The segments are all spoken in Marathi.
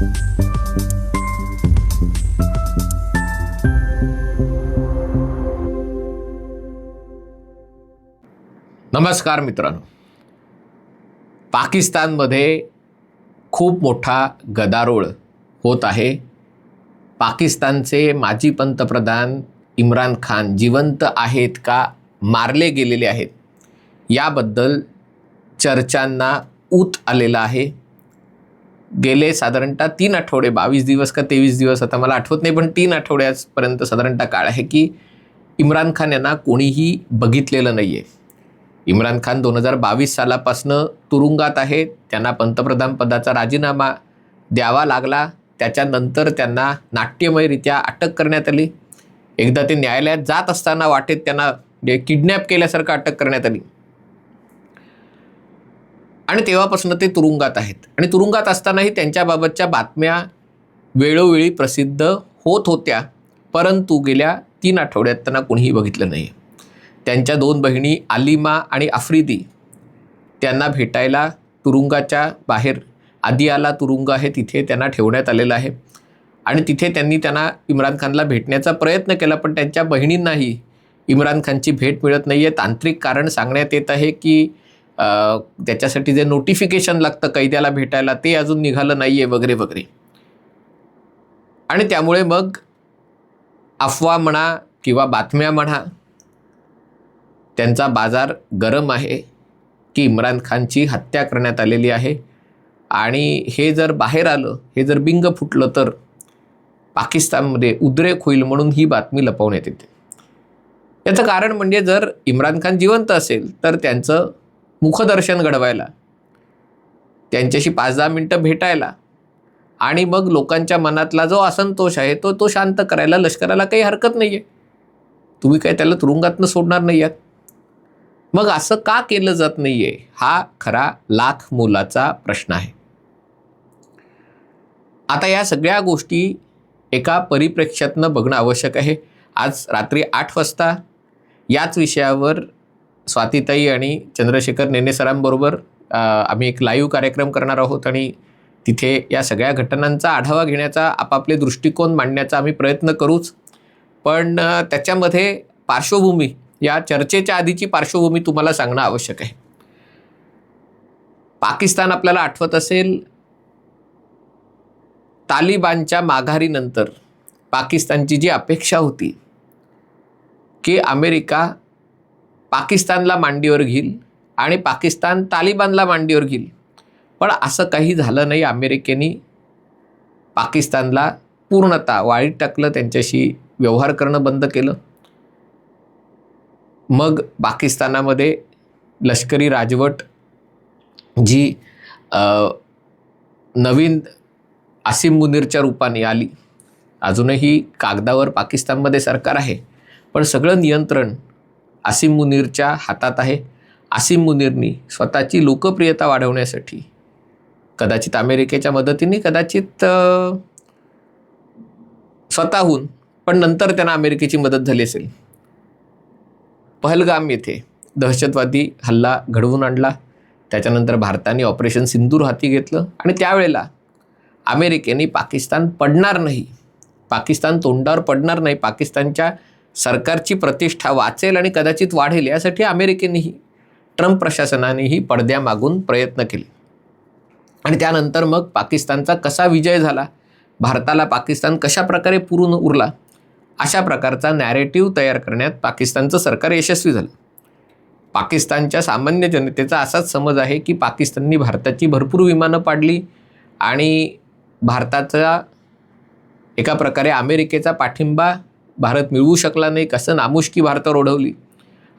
नमस्कार मित्रांनो. पाकिस्तानमध्ये खूप मोठा गदारोळ होत आहे. पाकिस्तानचे माजी पंतप्रधान इम्रान खान जिवंत आहेत का मारले गेलेले आहेत याबद्दल चर्चांना ऊत आलेला आहे. गेले साधारणतः तीन आठवडे बावीस दिवस का तेवीस दिवस आता मला आठवत नाही पण तीन आठवड्यापर्यंत साधारणतः काळ आहे की इम्रान खान यांना कोणीही बघितलेलं नाही आहे इम्रान खान दोन हजार बावीस सालापासनं तुरुंगात आहे त्यांना पंतप्रधान पदाचा राजीनामा द्यावा लागला त्याच्यानंतर त्यांना नाट्यमयरित्या अटक करण्यात आली. एकदा ते न्यायालयात जात असताना वाटेत त्यांना म्हणजे किडनॅप केल्यासारखं अटक करण्यात आली. आणि तेव्हापासून ते तुरुंगात आहेत. आणि तुरुंगात असतानाही त्यांच्याबाबतच्या बातम्या वेळोवेळी प्रसिद्ध होत होत्या परंतु गेल्या तीन आठवड्यात त्यांना कोणीही बघितलं नाही त्यांच्या दोन बहिणी आलिमा आणि आफ्रिदी त्यांना भेटायला तुरुंगाच्या बाहेर आदियाला तुरुंग आहे तिथे त्यांना ठेवण्यात आलेलं आहे. आणि तिथे त्यांनी त्यांना इम्रान खानला भेटण्याचा प्रयत्न केला पण त्यांच्या बहिणींनाही इम्रान खानची भेट मिळत नाही आहे तांत्रिक कारण सांगण्यात येत आहे की त्याच्यासाठी जे नोटिफिकेशन लागतं कैद्याला भेटायला ते अजून निघालं नाही आहे वगैरे वगैरे. आणि त्यामुळे मग अफवा म्हणा किंवा बातम्या म्हणा त्यांचा बाजार गरम आहे की इम्रान खानची हत्या करण्यात आलेली आहे. आणि हे जर बाहेर आलं हे जर बिंग फुटलं तर पाकिस्तानमध्ये उद्रेक होईल म्हणून ही बातमी लपवण्यात येते. याचं कारण म्हणजे जर इम्रान खान जिवंत असेल तर त्यांचं मुखदर्शन घडवायला. त्यांच्याशी पाच दहा मिनटं भेटायला. आणि मग लोकांच्या मनातला जो असंतोष आहे तो तो शांत करायला लष्कराला काही हरकत नाही आहे तुम्ही काय त्याला तुरुंगातनं सोडणार नाही आहात? मग असं का केलं जात नाही आहे हा खरा लाख मोलाचा प्रश्न आहे. आता या सगळ्या गोष्टी एका परिप्रेक्ष्यातनं बघणं आवश्यक आहे. आज रात्री आठ वाजता याच विषयावर स्वातीताई आणि चंद्रशेखर नेनेसरांबरोबर आम्ही एक लाईव्ह कार्यक्रम करणार आहोत आणि तिथे या सगळ्या घटनांचा आढावा घेण्याचा आपापले दृष्टिकोन मांडण्याचा आम्ही प्रयत्न करूच. पण त्याच्यामध्ये पार्श्वभूमी या चर्चेच्या आधीची पार्श्वभूमी तुम्हाला सांगणं आवश्यक आहे. पाकिस्तान आपल्याला आठवत असेल तालिबानच्या माघारीनंतर पाकिस्तानची जी अपेक्षा होती की अमेरिका पाकिस्तानला मांडीवर घेईल आणि पाकिस्तान तालिबानला मांडीवर घेईल. पण असं काही झालं नाही. अमेरिकेने पाकिस्तानला पूर्णतः वाळीत टाकलं. त्यांच्याशी व्यवहार करणं बंद केलं. मग पाकिस्तानामध्ये लष्करी राजवट जी नवीन आसिम मुनीरच्या रूपाने आली. अजूनही कागदावर पाकिस्तानमध्ये सरकार आहे. पण सगळं नियंत्रण आसिम मुनीरच्या हातात आहे. आसिम मुनीरनी स्वतःची लोकप्रियता वाढवण्यासाठी कदाचित अमेरिकेच्या मदतीने कदाचित स्वतःहून पण नंतर त्यांना अमेरिकेची मदत झाली असेल. पहलगाम येथे दहशतवादी हल्ला घडवून आणला. त्याच्यानंतर भारताने ऑपरेशन सिंदूर हाती घेतलं आणि त्यावेळेला अमेरिकेने पाकिस्तान पडणार नाही. पाकिस्तान तोंडावर पडणार नाही. पाकिस्तानच्या सरकारची प्रतिष्ठा वाचेल आणि कदाचित वाढेल यासाठी अमेरिकेनेही ट्रम्प प्रशासनानेही पडद्यामागून प्रयत्न केले. आणि त्यानंतर मग पाकिस्तानचा कसा विजय झाला? भारताला पाकिस्तान कशा प्रकारे पुरून उरला? अशा प्रकारचा नॅरेटिव्ह तयार करण्यात पाकिस्तानचं सरकार यशस्वी झालं. पाकिस्तानच्या सामान्य जनतेचा असाच समज आहे की पाकिस्ताननी भारताची भरपूर विमानं पाडली आणि भारताचा एका प्रकारे अमेरिकेचा पाठिंबा भारत मिळवू शकला नाही कसं नामुष्की भारतावर ओढवली?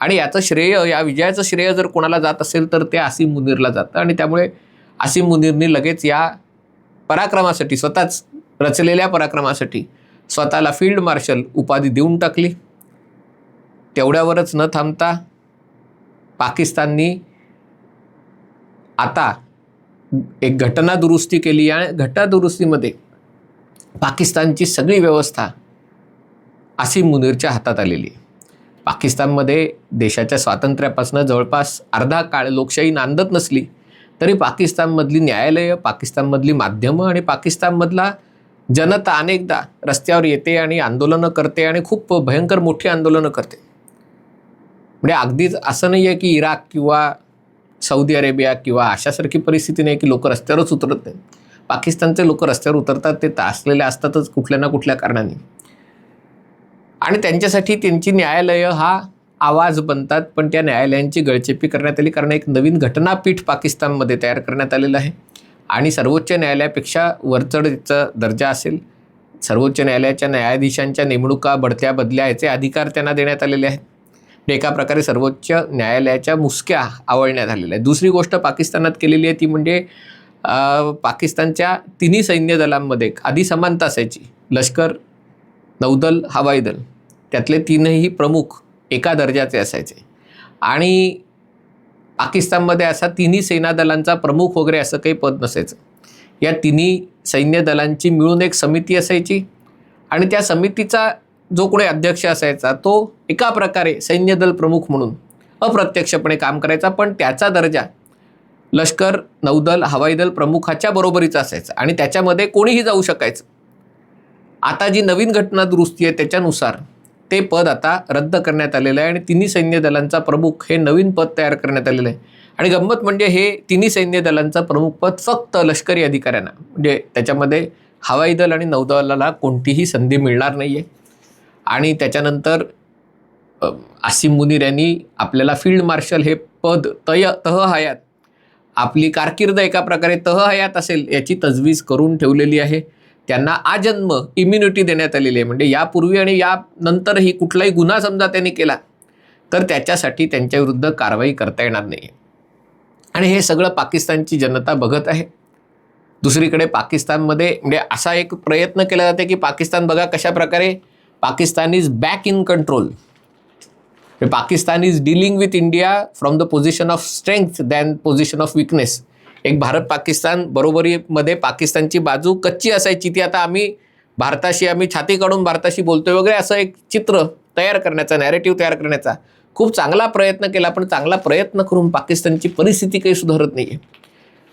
आणि याचं श्रेय या विजयाचं श्रेय जर कोणाला जात असेल तर ते आसिम मुनीरला जातं. आणि त्यामुळे आसिम मुनीरने लगेच या पराक्रमासाठी स्वतःच रचलेल्या पराक्रमासाठी स्वतःला फील्ड मार्शल उपाधी देऊन टाकली. तेवढ्यावरच न थांबता पाकिस्ताननी आता एक घटना दुरुस्ती केली. आणि घटना दुरुस्तीमध्ये पाकिस्तानची सगळी व्यवस्था आसिम मुनीरच्या हातात आलेली. आहे पाकिस्तानमध्ये देशाच्या स्वातंत्र्यापासून जवळपास अर्धा काळ लोकशाही नांदत नसली तरी पाकिस्तानमधली न्यायालयं पाकिस्तानमधली माध्यमं आणि पाकिस्तानमधला जनता अनेकदा रस्त्यावर येते आणि आंदोलनं करते आणि खूप भयंकर मोठी आंदोलनं करते. म्हणजे अगदीच असं नाही आहे की इराक किंवा सौदी अरेबिया किंवा अशासारखी परिस्थिती नाही की लोक रस्त्यावरच उतरत नाही पाकिस्तानचे लोक रस्त्यावर उतरतात ते तासलेले असतातच कुठल्या ना कुठल्या कारणाने. आणि त्यांच्यासाठी त्यांची न्यायालयं हा आवाज बनतात पण त्या न्यायालयांची गळचेपी करण्यात आली कारण एक नवीन घटनापीठ पाकिस्तानमध्ये तयार करण्यात आलेलं आहे. आणि सर्वोच्च न्यायालयापेक्षा वरचढचा दर्जा असेल सर्वोच्च न्यायालयाच्या न्यायाधीशांच्या नेमणुका बढत्या बदल्या याचे अधिकार त्यांना देण्यात आलेले आहेत. एका प्रकारे सर्वोच्च न्यायालयाच्या मुसक्या आवळण्यात आलेल्या आहेत. दुसरी गोष्ट पाकिस्तानात केलेली आहे ती म्हणजे पाकिस्तानच्या तिन्ही सैन्य दलांमध्ये आधी समानता असायची. लष्कर नौदल हवाई दल. त्यातले तीनही प्रमुख एका दर्जाचे असायचे. आणि पाकिस्तानमध्ये असा तिन्ही सेनादलांचा प्रमुख वगैरे असं काही पद नसायचं. या तिन्ही सैन्य दलांची मिळून एक समिती असायची आणि त्या समितीचा जो कोणी अध्यक्ष असायचा तो एका प्रकारे सैन्यदल प्रमुख म्हणून अप्रत्यक्षपणे काम करायचा पण त्याचा दर्जा लष्कर नौदल हवाई दल प्रमुखाच्या बरोबरीचा असायचा आणि त्याच्यामध्ये कोणीही जाऊ शकायचं. आता जी नवीन घटना दुरुस्ती आहे त्याच्यानुसार ते पद आता रद्द करण्यात आलेलं आहे आणि तिन्ही सैन्य दलांचा प्रमुख हे नवीन पद तयार करण्यात आलेलं आहे. आणि गंमत म्हणजे हे तिन्ही सैन्य दलांचं प्रमुख पद फक्त लष्करी अधिकाऱ्यांना. म्हणजे त्याच्यामध्ये हवाई दल आणि नौदलाला कोणतीही संधी मिळणार नाही आहे आणि त्याच्यानंतर आसिम मुनीर यांनी आपल्याला फील्ड मार्शल हे पद तय तह हयात आपली कारकीर्द एका प्रकारे तह हयात असेल याची तजवीज करून ठेवलेली आहे. त्यांना आजन्म इम्युनिटी देण्यात आलेली आहे. म्हणजे यापूर्वी आणि यानंतरही कुठलाही गुन्हा समजा त्यांनी केला तर त्याच्यासाठी त्यांच्याविरुद्ध कारवाई करता येणार नाही आणि हे सगळं पाकिस्तानची जनता बघत आहे. दुसरीकडे पाकिस्तानमध्ये म्हणजे असा एक प्रयत्न केला जाते की पाकिस्तान बघा कशा प्रकारे Pakistan is back in control Pakistan is dealing with India from the position of strength than position of weakness एक भारत पाकिस्तान बरोबरीमध्ये पाकिस्तानची बाजू कच्ची असायची ती आता आम्ही भारताशी आम्ही छाती काढून भारताशी बोलतोय वगैरे असं एक चित्र तयार करण्याचा नॅरेटिव्ह तयार करण्याचा खूप चांगला प्रयत्न केला पण चांगला प्रयत्न करून पाकिस्तानची परिस्थिती काही सुधारत नाही आहे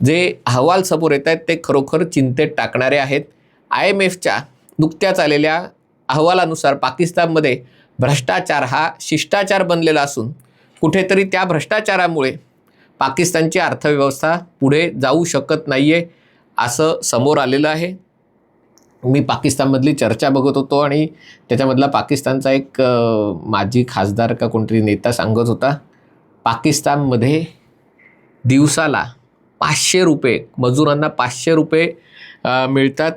जे अहवाल समोर येत आहेत ते खरोखर चिंतेत टाकणारे आहेत. आय एम एफच्या नुकत्याच आलेल्या अहवालानुसार पाकिस्तानमध्ये भ्रष्टाचार हा शिष्टाचार बनलेला असून कुठेतरी त्या भ्रष्टाचारामुळे पाकिस्तानची अर्थव्यवस्था पुढे जाऊ शकत नाही आहे असं समोर आलेलं आहे. मी पाकिस्तानमधली चर्चा बघत होतो आणि त्याच्यामधला पाकिस्तानचा एक माजी खासदार का कोणतरी नेता सांगत होता पाकिस्तानमध्ये दिवसाला पाचशे रुपये मजुरांना पाचशे रुपये मिळतात.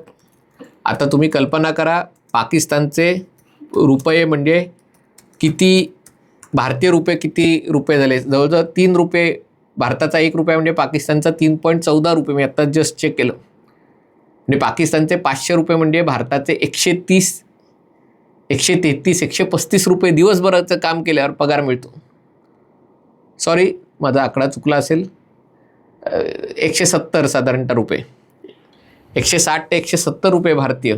आता तुम्ही कल्पना करा पाकिस्तानचे रुपये म्हणजे किती भारतीय रुपये किती रुपये झाले? जवळजवळ तीन रुपये भारताचा एक रुपया म्हणजे पाकिस्तानचा तीन पॉईंट चौदा रुपये. मी आत्ता जस्ट चेक केलं. म्हणजे पाकिस्तानचे पाचशे रुपये म्हणजे भारताचे एकशे तीस एकशे तेहतीस एकशे पस्तीस रुपये दिवसभराचं काम केल्यावर पगार मिळतो. सॉरी माझा आकडा चुकला असेल. एकशे सत्तर साधारणतः रुपये. एकशे साठ ते एकशे सत्तर रुपये भारतीय.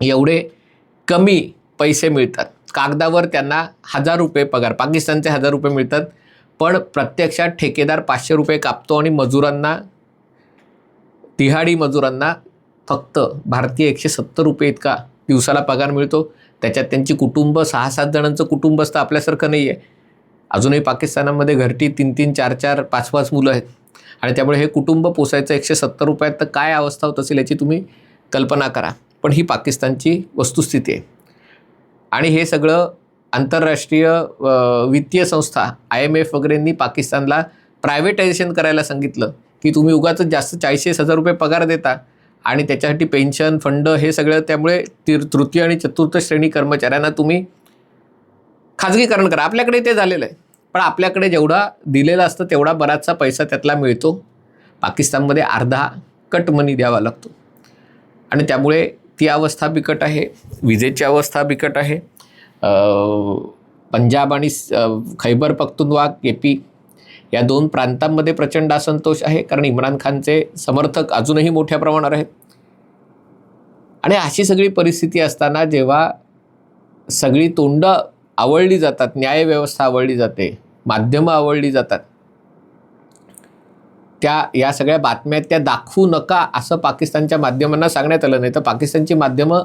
एवढे कमी पैसे मिळतात. कागदावर त्यांना हजार रुपये पगार पाकिस्तानचे हजार रुपये मिळतात. पण प्रत्यक्षात ठेकेदार पाचशे रुपये कापतो आणि मजुरांना तिहाडी मजुरांना फक्त भारतीय एकशे सत्तर रुपये इतका दिवसाला पगार मिळतो. त्याच्यात त्यांची कुटुंब सहा सात जणांचं कुटुंब असतं आपल्यासारखं नाही आहे अजूनही पाकिस्तानामध्ये घरटी तीन तीन चार चार पाच पाच मुलं आहेत. आणि त्यामुळे हे कुटुंब पोसायचं एकशे सत्तर रुपयात तर काय अवस्था होत असेल याची तुम्ही कल्पना करा. पण ही पाकिस्तानची वस्तुस्थिती आहे. आणि हे सगळं आंतरराष्ट्रीय वित्तीय संस्था आय एम एफ वगैरेंनी पाकिस्तानला प्रायव्हेटायझेशन करायला सांगितलं की तुम्ही उगाच जास्त चाळीस हजार रुपये पगार देता आणि त्याच्यासाठी पेन्शन फंड हे सगळं त्यामुळे तिर तृतीय आणि चतुर्थ श्रेणी कर्मचाऱ्यांना तुम्ही खाजगीकरण करा. आपल्याकडे ते झालेलं आहे. पण आपल्याकडे जेवढा दिलेला असतं तेवढा बराचसा पैसा त्यातला मिळतो. पाकिस्तानमध्ये अर्धा कट मनी द्यावा लागतो. आणि त्यामुळे ती अवस्था बिकट आहे. विजेची अवस्था बिकट आहे. पंजाब आणि स- खैबर पख्तुनवा के पी या दोन प्रांतांमध्ये प्रचंड असंतोष आहे. कारण इम्रान खानचे समर्थक अजूनही मोठ्या प्रमाणावर आहेत. आणि अशी सगळी परिस्थिती असताना जेव्हा सगळी तोंड आवळली जातात न्यायव्यवस्था आवळली जाते माध्यमं आवळली जातात त्या या सगळ्या बातम्या त्या दाखवू नका असं पाकिस्तानच्या माध्यमांना सांगण्यात आलं. नाही तर पाकिस्तानची माध्यमं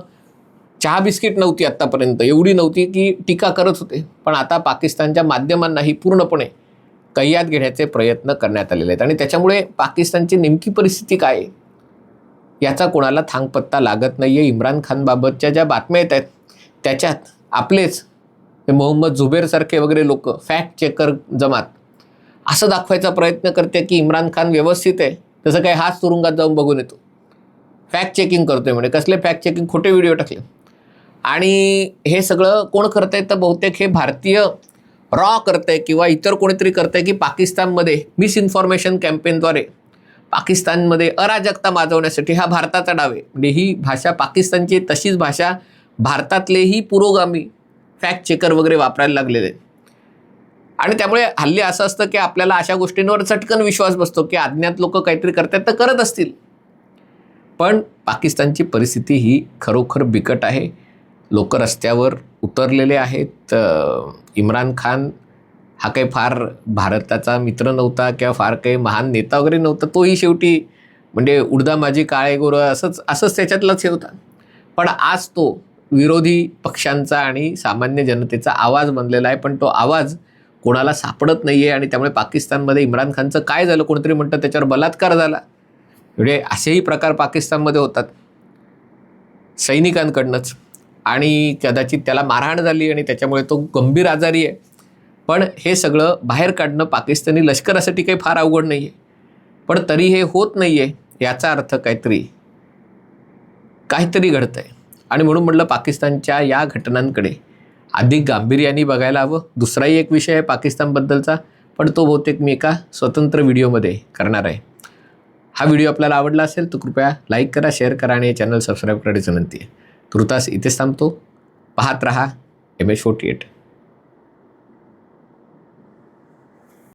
चहा बिस्किट नव्हती आत्तापर्यंत. एवढी नव्हती की टीका करत होते. पण आता पाकिस्तानच्या माध्यमांनाही पूर्णपणे कैयात घेण्याचे प्रयत्न करण्यात आलेले आहेत. आणि त्याच्यामुळे पाकिस्तानची नेमकी परिस्थिती काय आहे? याचा कोणाला थांगपत्ता लागत नाही आहे इम्रान खानबाबतच्या ज्या बातम्या येत आहेत त्याच्यात आपलेच हे मोहम्मद झुबेरसारखे वगैरे लोक फॅक्ट चेकर जमात असं दाखवायचा प्रयत्न करते की इम्रान खान व्यवस्थित आहे. तसं काय हाच तुरुंगात जाऊन बघून येतो. फॅक्ट चेकिंग करतोय म्हणे. कसले फॅक्ट चेकिंग खोटे व्हिडिओ टाकले. आणि हे सगळं कोण करतंय? तर बहुतेक हे भारतीय रॉ करतंय किंवा इतर कोणीतरी करतंय की पाकिस्तानमध्ये मिसइन्फॉर्मेशन कॅम्पेनद्वारे पाकिस्तानमध्ये अराजकता माजवण्यासाठी हा भारताचा डाव आहे. म्हणजे ही भाषा पाकिस्तानची तशीच भाषा भारतातलेही पुरोगामी फॅक्ट चेकर वगैरे वापरायला लागलेले आहेत. आणि त्यामुळे हल्ली असं असतं की आपल्याला अशा गोष्टींवर चटकन विश्वास बसतो की अज्ञात लोक काहीतरी करतात तर करत असतील. पण पाकिस्तानची परिस्थिती ही खरोखर बिकट आहे. लोक रस्त्यावर उतरलेले आहेत. इम्रान खान हा काही फार भारताचा मित्र नव्हता किंवा फार काही महान नेता वगैरे नव्हता तोही शेवटी म्हणजे उडदा माझी काळे गोरं असंच असंच त्याच्यातलाच हे होता. पण आज तो विरोधी पक्षांचा आणि सामान्य जनतेचा आवाज बनलेला आहे. पण तो आवाज कोणाला सापडत नाही आहे आणि त्यामुळे पाकिस्तानमध्ये इम्रान खानचं काय झालं कोणतरी म्हणतं त्याच्यावर बलात्कार झाला. म्हणजे असेही प्रकार पाकिस्तानमध्ये होतात. सैनिकांकडनंच. आणि कदाचित त्याला मारहाण झाली आणि त्याच्यामुळे तो गंभीर आजारी आहे. पण हे सगळं बाहेर काढणं पाकिस्तानी लष्करासाठी काही फार अवघड नाही आहे पण तरी हे होत नाही आहे याचा अर्थ काहीतरी काहीतरी घडतं आहे आणि म्हणून म्हटलं पाकिस्तानच्या या घटनांकडे अधिक गांभीर्याने बघायला हवं. दुसराही एक विषय आहे पाकिस्तानबद्दलचा पण तो बहुतेक मी एका स्वतंत्र व्हिडिओमध्ये करणार आहे. हा व्हिडिओ आपल्याला आवडला असेल तर कृपया लाईक करा शेअर करा आणि चॅनल सबस्क्राईब करायची विनंती आहे. तुर्तास इथेच थांबतो पाहत रहा एम एच फोर्टी एट